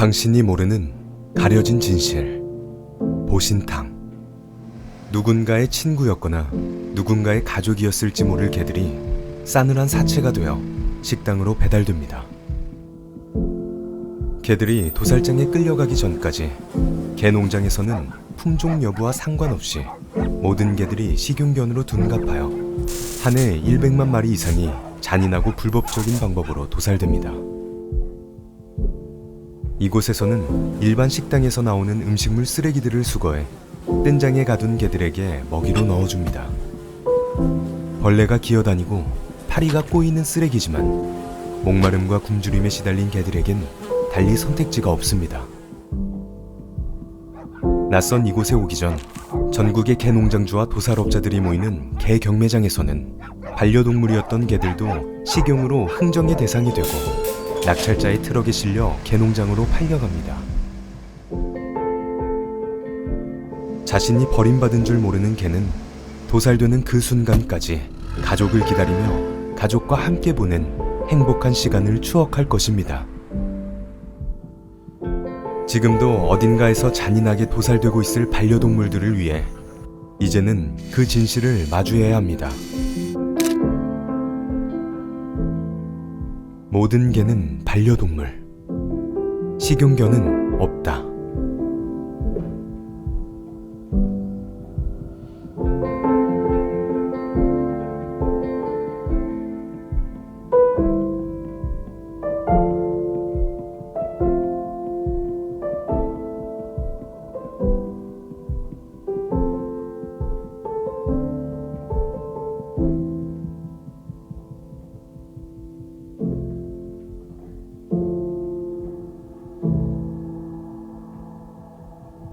당신이 모르는 가려진 진실. 보신탕. 누군가의 친구였거나 누군가의 가족이었을지 모를 개들이 싸늘한 사체가 되어 식당으로 배달됩니다. 개들이 도살장에 끌려가기 전까지 개 농장에서는 품종 여부와 상관없이 모든 개들이 식용견으로 둔갑하여 한해 100만 마리 이상이 잔인하고 불법적인 방법으로 도살됩니다. 이곳에서는 일반 식당에서 나오는 음식물 쓰레기들을 수거해 뜬장에 가둔 개들에게 먹이로 넣어줍니다. 벌레가 기어다니고 파리가 꼬이는 쓰레기지만 목마름과 굶주림에 시달린 개들에겐 달리 선택지가 없습니다. 낯선 이곳에 오기 전 전국의 개 농장주와 도살업자들이 모이는 개 경매장에서는 반려동물이었던 개들도 식용으로 흥정의 대상이 되고 낙찰자의 트럭에 실려 개농장으로 팔려갑니다. 자신이 버림받은 줄 모르는 개는 도살되는 그 순간까지 가족을 기다리며 가족과 함께 보낸 행복한 시간을 추억할 것입니다. 지금도 어딘가에서 잔인하게 도살되고 있을 반려동물들을 위해 이제는 그 진실을 마주해야 합니다. 모든 개는 반려동물. 식용견은 없다.